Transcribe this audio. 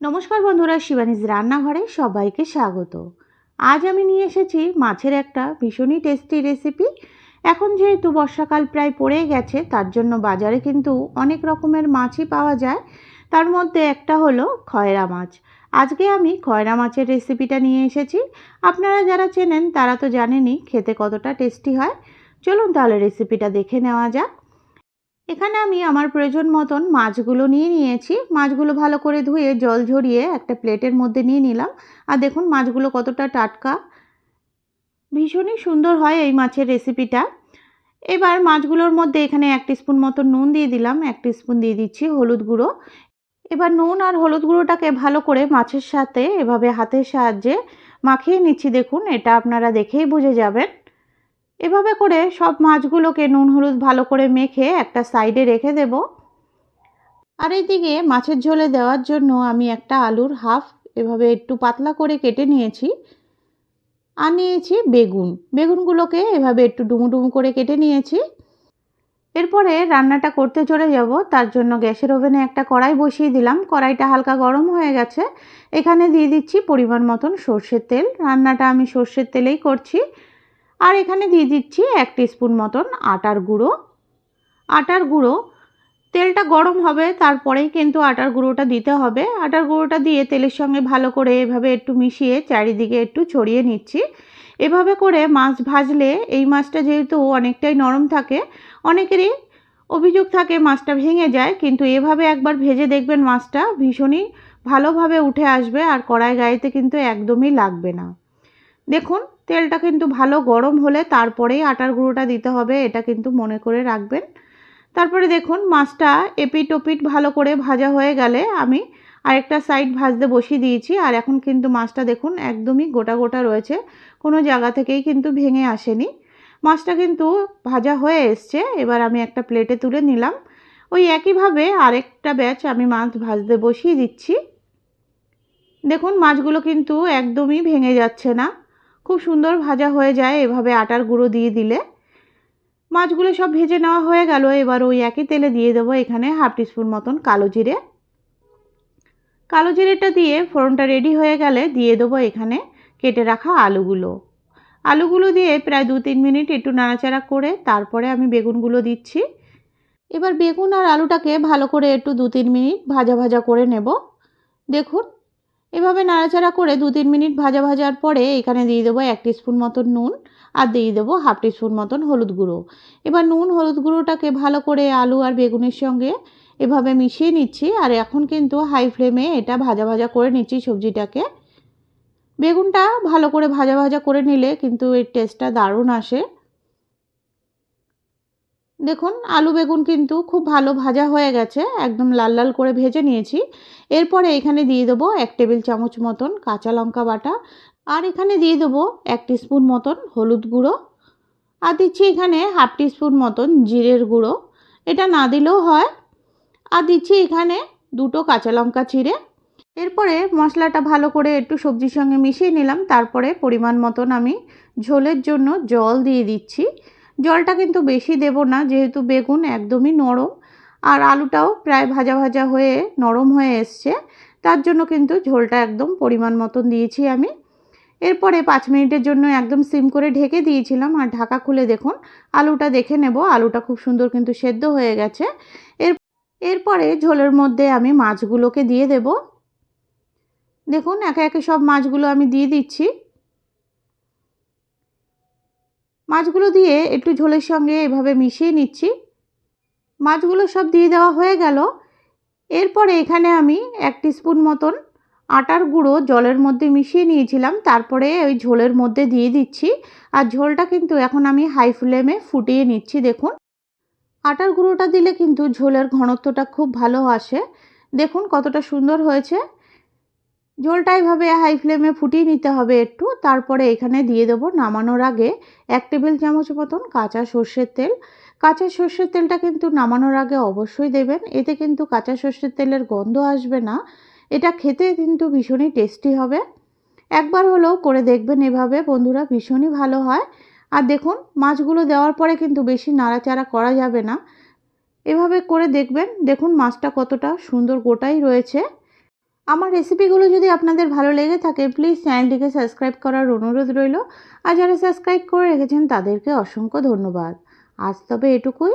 নমস্কার বন্ধুরা, শিবানীজ রান্নাঘরে সবাইকে স্বাগত। আজ আমি নিয়ে এসেছি মাছের একটা ভীষণই টেস্টি রেসিপি এখন যেহেতু বর্ষাকাল প্রায় পড়ে গেছে, তার জন্য বাজারে কিন্তু অনেক রকমের মাছই পাওয়া যায়। তার মধ্যে একটা হলো খয়রা মাছ। আজকে আমি খয়রা মাছের রেসিপিটা নিয়ে এসেছি। আপনারা যারা চেনেন, তারা তো জানেনই খেতে কতটা টেস্টি হয়। চলুন তাহলে রেসিপিটা দেখে নেওয়া যাক। এখানে আমি আমার প্রয়োজন মতন মাছগুলো নিয়ে নিয়েছি। মাছগুলো ভালো করে ধুয়ে, জল ঝরিয়ে একটা প্লেটের মধ্যে নিয়ে নিলাম। আর দেখুন মাছগুলো কতটা টাটকা। ভীষণই সুন্দর হয় এই মাছের রেসিপিটা। এবার মাছগুলোর মধ্যে এখানে এক স্পুন মতো নুন দিয়ে দিলাম। এক স্পুন দিয়ে দিচ্ছি হলুদ গুঁড়ো। এবার নুন আর হলুদ গুঁড়োটাকে ভালো করে মাছের সাথে এভাবে হাতের সাহায্যে মাখিয়ে নিচ্ছি। দেখুন, এটা আপনারা দেখেই বুঝে যাবেন। এভাবে করে সব মাছগুলোকে নুন, হলুদ ভালো করে মেখে একটা সাইডে রেখে দেব। আর এইদিকে মাছের ঝোলে দেওয়ার জন্য আমি একটা আলুর হাফ এভাবে একটু পাতলা করে কেটে নিয়েছি। আর নিয়েছি বেগুন। বেগুনগুলোকে এভাবে একটু ডুমু ডুমু করে কেটে নিয়েছি। এরপরে রান্নাটা করতে চলে যাব। তার জন্য গ্যাসের ওভেনে একটা কড়াই বসিয়ে দিলাম। কড়াইটা হালকা গরম হয়ে গেছে। এখানে দিয়ে দিচ্ছি পরিমাণ মতন সর্ষের তেল। রান্নাটা আমি সর্ষের তেলেই করছি। আর এখানে দিয়ে দিচ্ছি এক স্পুন মতন আটার গুঁড়ো। আটার গুঁড়ো, তেলটা গরম হবে, তারপরেই কিন্তু আটার গুঁড়োটা দিতে হবে। আটার গুঁড়োটা দিয়ে তেলের সঙ্গে ভালো করে এভাবে একটু মিশিয়ে চারিদিকে একটু ছড়িয়ে নিচ্ছি। এভাবে করে মাছ ভাজলে এই মাছটা যেহেতু অনেকটাই নরম থাকে, অনেকেরই অভিযোগ থাকে মাছটা ভেঙে যায়, কিন্তু এভাবে একবার ভেজে দেখবেন মাছটা ভীষণই ভালোভাবে উঠে আসবে আর কড়াই গায়েতে কিন্তু একদমই লাগবে না। দেখুন তেলটা কিন্তু ভালো গরম হলে তারপরেই আটার গুঁড়োটা দিতে হবে, এটা কিন্তু মনে করে রাখবেন। তারপরে দেখুন, মাছটা এপিট ওপিট ভালো করে ভাজা হয়ে গেলে আমি আরেকটা সাইড ভাজতে বসিয়ে দিয়েছি, আর এখন কিন্তু মাছটা দেখুন একদমই গোটা গোটা রয়েছে, কোনো জায়গা থেকেই কিন্তু ভেঙে আসেনি। মাছটা কিন্তু ভাজা হয়ে এসছে, এবার আমি একটা প্লেটে তুলে নিলাম। ওই একইভাবে আরেকটা ব্যাচ আমি মাছ ভাজতে বসিয়ে দিচ্ছি। দেখুন, মাছগুলো কিন্তু একদমই ভেঙে যাচ্ছে না। খুব সুন্দর ভাজা হয়ে যায় এভাবে আটার গুঁড়ো দিয়ে দিলে। মাছগুলো সব ভেজে নেওয়া হয়ে গেল। এবার ওই একই তেলে দিয়ে দেবো এখানে হাফ টিস্পুন মতন কালো জিরে। কালো জিরেটা দিয়ে ফোড়নটা রেডি হয়ে গেলে দিয়ে দেবো এখানে কেটে রাখা আলুগুলো। আলুগুলো দিয়ে প্রায় দু তিন মিনিট একটু নাড়াচাড়া করে তারপরে আমি বেগুনগুলো দিচ্ছি। এবার বেগুন আর আলুটাকে ভালো করে একটু দু তিন মিনিট ভাজা ভাজা করে নেব। দেখুন এভাবে নাড়াচাড়া করে দু তিন মিনিট ভাজা ভাজার পরে এখানে দিয়ে দেবো এক স্পুন মতন নুন আর দিয়ে দেবো হাফ স্পুন মতন হলুদ গুঁড়ো। এবার নুন, হলুদ গুঁড়োটাকে ভালো করে আলু আর বেগুনের সঙ্গে এভাবে মিশিয়ে নিচ্ছি আর এখন কিন্তু হাই ফ্লেমে এটা ভাজা ভাজা করে নিচ্ছি সবজিটাকে। বেগুনটা ভালো করে ভাজা ভাজা করে নিলে কিন্তু এর টেস্টটা দারুণ আসে। দেখুন, আলু বেগুন কিন্তু খুব ভালো ভাজা হয়ে গেছে, একদম লাল লাল করে ভেজে নিয়েছি। এরপরে এখানে দিয়ে দেবো এক টেবিল চামচ মতন কাঁচা লঙ্কা বাটা, আর এখানে দিয়ে দেবো এক স্পুন মতন হলুদ গুঁড়ো, আর দিচ্ছি এখানে হাফ স্পুন মতন জিরের গুঁড়ো। এটা না দিলেও হয়। আর দিচ্ছি এখানে দুটো কাঁচা লঙ্কা চিড়ে। এরপরে মশলাটা ভালো করে একটু সবজির সঙ্গে মিশিয়ে নিলাম, তারপরে পরিমাণ মতন আমি ঝোলের জন্য জল দিয়ে দিচ্ছি। জলটা কিন্তু বেশি দেব না, যেহেতু বেগুন একদমই নরম। আর আলুটাও প্রায় ভাজা ভাজা হয়ে নরম হয়ে এসছে, তার জন্য কিন্তু ঝোলটা একদম পরিমাণ মতন দিয়েছি আমি। এরপরে পাঁচ মিনিটের জন্য একদম সিম করে ঢেকে দিয়েছিলাম, আর ঢাকা খুলে দেখুন, আলুটা দেখে নেব, আলুটা খুব সুন্দর কিন্তু সেদ্ধ হয়ে গেছে। এর, এরপরে ঝোলের মধ্যে আমি মাছগুলোকে দিয়ে দেব। দেখুন, একে একে সব মাছগুলো আমি দিয়ে দিচ্ছি। মাছগুলো দিয়ে একটু ঝোলের সঙ্গে এভাবে মিশিয়ে নিচ্ছি। মাছগুলো সব দিয়ে দেওয়া হয়ে গেল। এরপরে এখানে আমি এক স্পুন মতন আটার গুঁড়ো জলের মধ্যে মিশিয়ে নিয়েছিলাম। তারপরে ওই ঝোলের মধ্যে দিয়ে দিচ্ছি। আর ঝোলটা কিন্তু এখন আমি হাই ফ্লেমে ফুটিয়ে নিচ্ছি, দেখুন। আটার গুঁড়োটা দিলে কিন্তু ঝোলের ঘনত্বটা খুব ভালো আসে। দেখুন কতটা সুন্দর হয়েছে। ঝোলটা এইভাবে হাই ফ্লেমে ফুটিয়ে নিতে হবে একটু। তারপরে এখানে দিয়ে দেবো নামানোর আগে এক টেবিল চামচ মতন কাঁচা সর্ষের তেল। কাঁচা সর্ষের তেলটা কিন্তু নামানোর আগে অবশ্যই দেবেন। এতে কিন্তু কাঁচা সর্ষের তেলের গন্ধ আসবে না। এটা খেতে কিন্তু ভীষণই টেস্টি হবে। একবার হলেও করে দেখবেন এভাবে, বন্ধুরা ভীষণই ভালো হয়। আর দেখুন, মাছগুলো দেওয়ার পরে কিন্তু বেশি নাড়াচাড়া করা যাবে না। এভাবে করে দেখবেন, দেখুন মাছটা কতটা সুন্দর গোটাই রয়েছে। আমার রেসিপিগুলো যদি আপনাদের ভালো লেগে থাকে প্লিজ চ্যানেলটিকে সাবস্ক্রাইব করার অনুরোধ রইল। আর যারা সাবস্ক্রাইব করে রেখেছেন, তাদেরকে অসংখ্য ধন্যবাদ। আজ তবে এটুকুই।